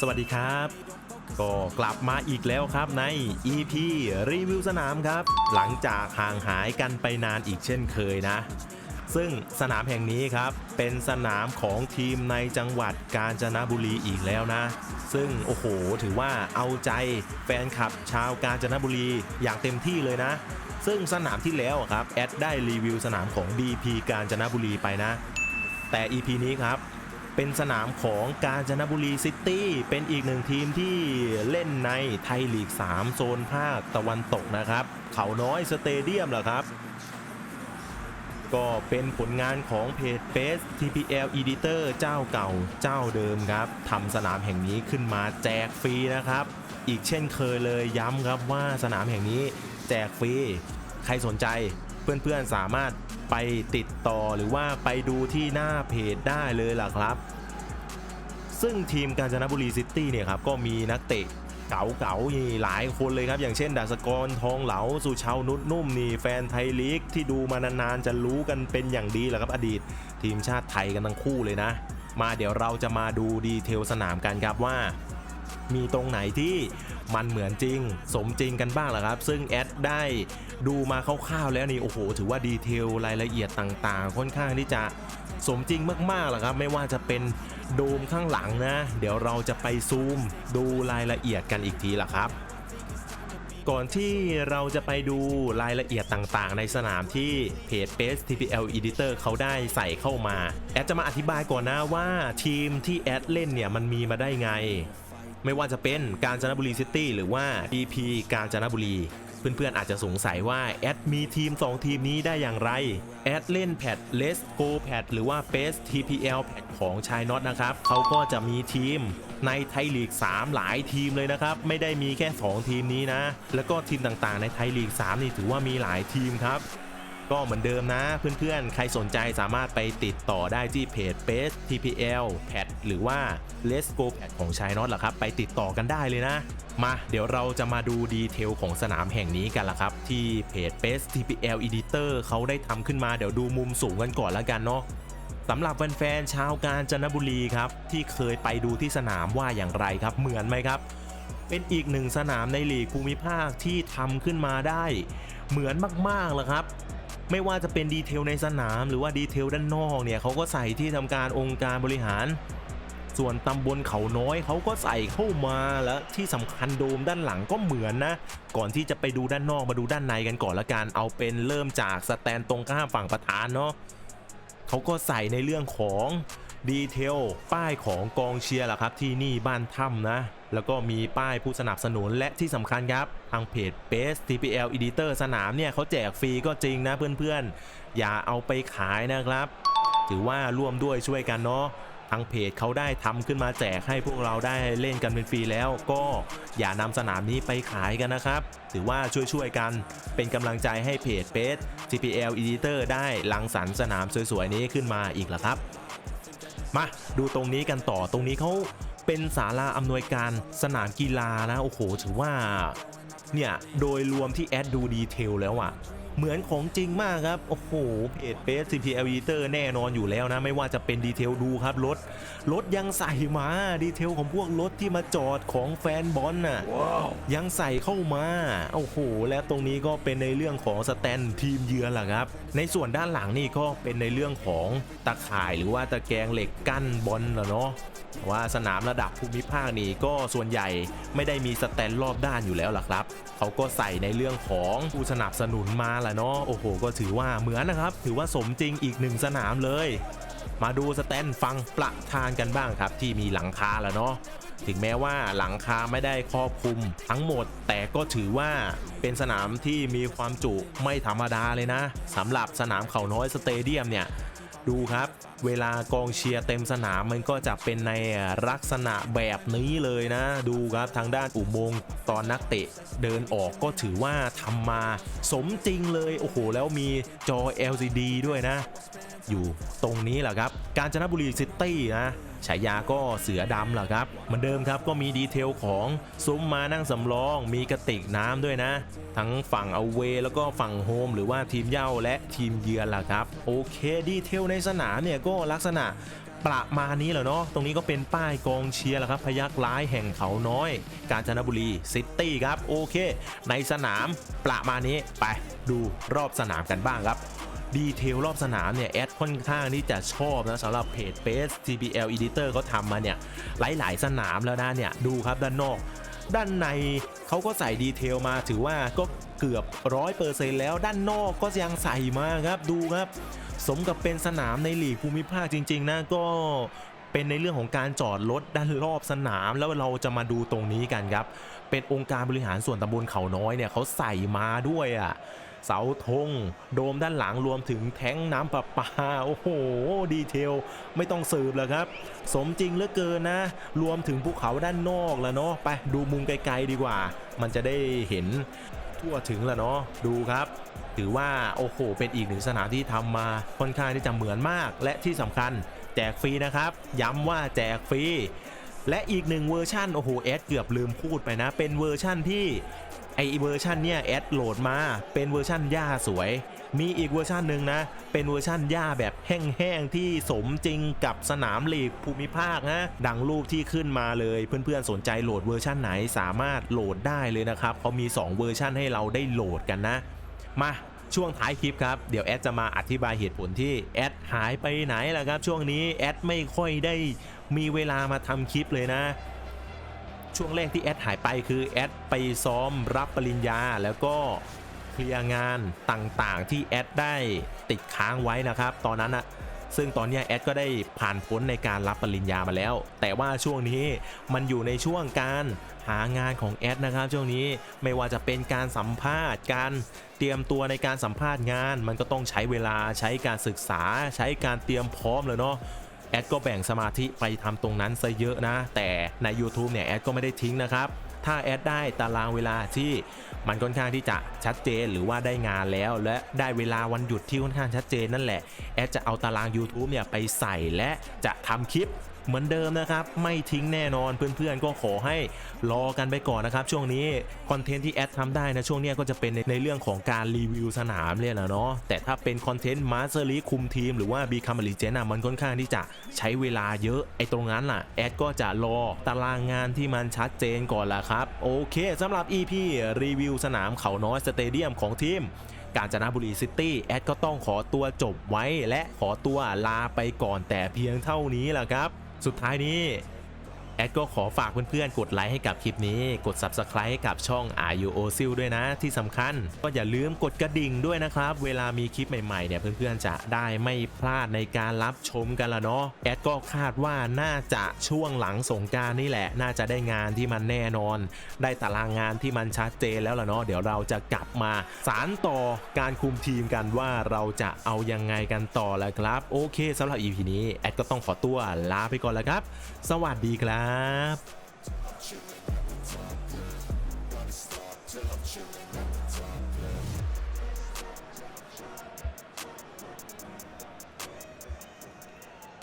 สวัสดีครับ ก็กลับมาอีกแล้วครับใน EP รีวิวสนามครับ หลังจากห่างหายกันไปนานอีกเช่นเคยนะ ซึ่งสนามแห่งนี้ครับ เป็นสนามของทีมในจังหวัดกาญจนบุรีอีกแล้วนะ ซึ่งโอ้โห ถือว่าเอาใจแฟนคลับชาวกาญจนบุรีอย่างเต็มที่เลยนะซึ่งสนามที่แล้วครับ แอดได้รีวิวสนามของ BP กาญจนบุรีไปนะ แต่ EP นี้ครับ เป็นสนามของกาญจนบุรีซิตี้เป็นอีกหนึ่งทีมที่เล่นในไทยลีก 3 โซนภาคตะวันตกนะครับ เขาน้อยสเตเดียมเหรอครับ ก็เป็นผลงานของเพจเ a c e TPL Editor เจ้าเก่าเจ้าเดิมครับทำสนามแห่งนี้ขึ้นมาแจกฟรีนะครับ อีกเช่นเคยเลยย้ำครับว่าสนามแห่งนี้แจกฟรี ใครสนใจ เพื่อนๆสามารถไปติดต่อหรือว่าไปดูที่หน้าเพจได้เลยล่ะครับ ซึ่งทีมกาญจนบุรีซิตี้เนี่ยครับก็มีนักเตะเก๋าๆนี่หลายคนเลยครับ อย่างเช่นดาสกรทองเหลาสุชาวนุชนุ่มนี่แฟนไทยลีกที่ดูมานานๆจะรู้กันเป็นอย่างดีแหละครับอดีต ทีมชาติไทยกันทั้งคู่เลยนะ มาเดี๋ยวเราจะมาดูดีเทลสนามกันครับว่า มีตรงไหนที่มันเหมือนจริง สมจริงกันบ้างล่ะครับ ซึ่งแอดได้ดูมาคร่าวๆแล้วนี่โอ้โห ถือว่าดีเทลรายละเอียดต่างๆ ค่อนข้างที่จะสมจริงมากๆล่ะครับ ไม่ว่าจะเป็นโดมข้างหลังนะ เดี๋ยวเราจะไปซูมดูรายละเอียดกันอีกทีล่ะครับก่อนที่เราจะไปดูรายละเอียดต่างๆ ในสนามที่เพจ Base TPL Editor เขาได้ใส่เข้ามา แอดจะมาอธิบายก่อนนะว่าทีมที่แอดเล่นเนี่ยมันมีมาได้ไง ไม่ว่าจะเป็นกาญจนบุรีซิตี้หรือว่า DP กาญจนบุรี เพื่อนๆอาจจะสงสัยว่าแอดมีทีม 2 ทีมนี้ได้อย่างไร แอดเล่นแพด Let's Go แพดหรือว่า Best TPL แพดของชายน็อตนะครับเขาก็จะมีทีมในไทยลีก 3 หลายทีมเลยนะครับ ไม่ได้มีแค่ 2 ทีมนี้นะ แล้วก็ทีมต่างๆ ในไทยลีก 3 นี่ถือว่ามีหลายทีมครับ ก็เหมือนเดิมนะ เพื่อนๆ ใครสนใจสามารถไปติดต่อได้ที่เพจ Best TPL Pad หรือว่า Let's Go Pad ของชายน็อตล่ะครับ ไปติดต่อกันได้เลยนะ มาเดี๋ยวเราจะมาดูดีเทลของสนามแห่งนี้กันละครับ ที่เพจ Best TPL Editor เขาได้ทำขึ้นมาเดี๋ยวดูมุมสูงกันก่อนละกันเนาะสำหรับแฟนๆชาวกาญจนบุรีครับ ที่เคยไปดูที่สนามว่าอย่างไรครับ เหมือนไหมครับ เป็นอีกหนึ่งสนามในลีกภูมิภาคที่ทำขึ้นมาได้ เหมือนมากๆเลยครับ ไม่ว่าจะเป็นดีเทลในสนามหรือว่าดีเทลด้านนอกเนี่ยเขาก็ใส่ที่ทำการองค์การบริหาร ส่วนตำบลเขาน้อยเขาก็ใส่เข้ามาแล้วที่สำคัญโดมด้านหลังก็เหมือนนะ ก่อนที่จะไปดูด้านนอกมาดูด้านในกันก่อนละกันเอาเป็นเริ่มจากสแตนตรงข้ามฝั่งประธานเนาะเขาก็ใส่ในเรื่องของ ดีเทลป้ายของกองเชียร์ล่ะครับที่นี่บ้านถ้ำนะ แล้วก็มีป้ายผู้สนับสนุนและที่สำคัญครับ ทางเพจ Base TPL Editor สนามเนี่ยเขาแจกฟรีก็จริงนะเพื่อนๆ อย่าเอาไปขายนะครับ ถือว่าร่วมด้วยช่วยกันเนาะทางเพจเขาได้ทำขึ้นมาแจกให้พวกเราได้เล่นกันเป็นฟรีแล้ว ก็อย่านำสนามนี้ไปขายกันนะครับ ถือว่าช่วยๆกันเป็นกำลังใจให้เพจ Base TPL Editor ได้ลังสรรค์สนามสวยๆนี้ขึ้นมาอีกละครับ มาดูตรงนี้กันต่อตรงนี้เขาเป็นศาลาอำนวยการสนามกีฬานะ โอ้โห ถือว่า เนี่ย โดยรวมที่แอดดูดีเทลแล้วอะ่ะ เหมือนของจริงมากครับ โอ้โห เพจเบส CPL Editor แน่นอนอยู่แล้วนะ ไม่ว่าจะเป็นดีเทลดูครับ รถ รถยังใส่มาดีเทลของพวกรถที่มาจอดของแฟนบอลน่ะยังใส่เข้ามา โอ้โห และตรงนี้ก็เป็นในเรื่องของสแตนทีมเยือนล่ะครับ ในส่วนด้านหลังนี่ก็เป็นในเรื่องของตะข่ายหรือว่าตะแกรงเหล็กกั้นบอลละเนาะว่าสนามระดับภูมิภาคนี่ก็ส่วนใหญ่ไม่ได้มีสแตนรอบด้านอยู่แล้วล่ะครับ เขาก็ใส่ในเรื่องของผู้สนับสนุนมาแหละเนาะโอ้โห ก็ถือว่าเหมือนนะครับ ถือว่าสมจริงอีกหนึ่งสนามเลย มาดูสแตนฟังประธานกันบ้างครับ ที่มีหลังคาแล้วเนาะถึงแม้ว่าหลังคาไม่ได้ครอบคลุมทั้งหมด แต่ก็ถือว่าเป็นสนามที่มีความจุไม่ธรรมดาเลยนะสำหรับสนามเขาน้อยสเตเดียมเนี่ย ดูครับ เวลากองเชียร์เต็มสนามมันก็จะเป็นในลักษณะแบบนี้เลยนะ ดูครับทางด้านอุโมงค์ตอนนักเตะเดินออกก็ถือว่าทำมาสมจริงเลยโอ้โหแล้วมีจอ LCD ด้วยนะ อยู่ตรงนี้แหละครับ กาญจนบุรีซิตี้นะ ฉายาก็เสือดำแหละครับ เหมือนเดิมครับก็มีดีเทลของซุ้มมานั่งสำรอง มีกระติกน้ำด้วยนะ ทั้งฝั่งเอาเวแล้วก็ฝั่งโฮมหรือว่าทีมเย่าและทีมเยือนล่ะครับ โอเคดีเทลในสนามเนี่ยก็ลักษณะประมาณนี้แหละเนาะ ตรงนี้ก็เป็นป้ายกองเชียร์แหละครับ พยักร้ายแห่งเขาน้อย กาญจนบุรีซิตี้ครับ โอเค ในสนามประมาณนี้ ไปดูรอบสนามกันบ้างครับ ดีเทลรอบสนามเนี่ยแอดค่อนข้างที่จะชอบนะสำหรับเพจ Base TBL Editor เขาทำมาเนี่ยหลายๆสนามแล้วนะเนี่ยดูครับด้านนอก ด้านในเขาก็ใส่ดีเทลมาถือว่าก็เกือบร้อยเปอร์เซ็นต์แล้วด้านนอกก็ยังใส่มาครับดูครับ สมกับเป็นสนามในหลีกภูมิภาคจริง ๆ นะก็เป็นในเรื่องของการจอดรถด้านรอบสนามแล้วเราจะมาดูตรงนี้กันครับ เป็นองค์การบริหารส่วนตำบลเขาน้อยเนี่ยเขาใส่มาด้วยอะ เสาธงโดมด้านหลังรวมถึงแท้งน้ำประปา โอ้โห ดีเทล ไม่ต้องสืบแล้วครับ สมจริงเหลือเกินนะ รวมถึงภูเขาด้านนอกแล้วเนาะไปดูมุมไกลๆดีกว่า มันจะได้เห็นทั่วถึงแล้วเนาะดูครับ ถือว่าโอ้โหเป็นอีกหนึ่งสนามที่ทำมาค่อนข้างที่จะเหมือนมาก และที่สำคัญแจกฟรีนะครับ ย้ำว่าแจกฟรี และอีกหนึ่งเวอร์ชันโอ้โหแอดเกือบลืมพูดไปนะ เป็นเวอร์ชั่นที่ไอเวอร์ชันเนี่ยแอดโหลดมาเป็นเวอร์ชั่นหญ้าสวย มีอีกเวอร์ชันหนึ่งนะ เป็นเวอร์ชั่นหญ้าแบบแห้งๆที่สมจริงกับสนามลีกภูมิภาคนะดังรูปที่ขึ้นมาเลยเพื่อนๆสนใจโหลดเวอร์ชั่นไหนสามารถโหลดได้เลยนะครับเขามี 2 เวอร์ชั่นให้เราได้โหลดกันนะ มา ช่วงท้ายคลิปครับ เดี๋ยวแอดจะมาอธิบายเหตุผลที่แอดหายไปไหนล่ะครับ ช่วงนี้แอดไม่ค่อยได้มีเวลามาทำคลิปเลยนะ ช่วงแรกที่แอดหายไปคือแอดไปซ้อมรับปริญญาแล้วก็เคลียร์งานต่างๆ ที่แอดได้ติดค้างไว้นะครับ ตอนนั้นอะ ซึ่งตอนนี้แอดก็ได้ผ่านพ้นในการรับปริญญามาแล้ว แต่ว่าช่วงนี้มันอยู่ในช่วงการหางานของแอดนะครับช่วงนี้ไม่ว่าจะเป็นการสัมภาษณ์การเตรียมตัวในการสัมภาษณ์งาน มันก็ต้องใช้เวลาใช้การศึกษา ใช้การเตรียมพร้อมเลยเนาะแอดก็แบ่งสมาธิไปทำตรงนั้นซะเยอะนะ แต่ใน YouTube เนี่ยแอดก็ไม่ได้ทิ้งนะครับ ถ้าแอดได้ตารางเวลาที่มันค่อนข้างที่จะชัดเจนหรือว่าได้งานแล้ว และได้เวลาวันหยุดที่ค่อนข้างชัดเจนนั่นแหละแอดจะเอาตาราง YouTube เนี่ยไปใส่และจะทำคลิป เหมือนเดิมนะครับไม่ทิ้งแน่นอนเพื่อนๆ ก็ขอให้รอกันไปก่อนนะครับช่วงนี้คอนเทนต์ที่แอดทำได้นะช่วงนี้ก็จะเป็นในในเรื่องของการรีวิวสนามเลยแหละเนาะแต่ถ้าเป็นคอนเทนต์มาสเตอร์ลีคุมทีมหรือว่าบีคัมลีเจนอะมันค่อนข้างที่จะใช้เวลาเยอะไอ้ตรงนั้นล่ะแอดก็จะรอตารางงานที่มันชัดเจนก่อนละครับโอเคสำหรับ EP รีวิวสนามเขาน้อยสเตเดียมของทีมกาญจนบุรีซิตี้แอดก็ต้องขอตัวจบไว้และขอตัวลาไปก่อนแต่เพียงเท่านี้แหละครับ สุดท้ายนี้ แอดก็ขอฝากเพื่อนๆ กดไลค์ให้กับคลิปนี้ กด Subscribe ให้กับช่อง r u o s i l ด้วยนะ ที่สำคัญ ก็อย่าลืมกดกระดิ่งด้วยนะครับ เวลามีคลิปใหม่ๆ เนี่ยเพื่อนๆ จะได้ไม่พลาดในการรับชมกันละเนาะ แอดก็คาดว่าน่าจะช่วงหลังสงการนี่แหละ น่าจะได้งานที่มันแน่นอน ได้ตารางงานที่มันชัดเจนแล้วละเนาะ เดี๋ยวเราจะกลับมาสารต่อการคุมทีมกันว่าเราจะเอายังไงกันต่อแล้วครับ โอเคสำหรับ EP นี้ แอดก็ต้องขอตัวลาไปก่อนแล้วครับ สวัสดีครับ Bye.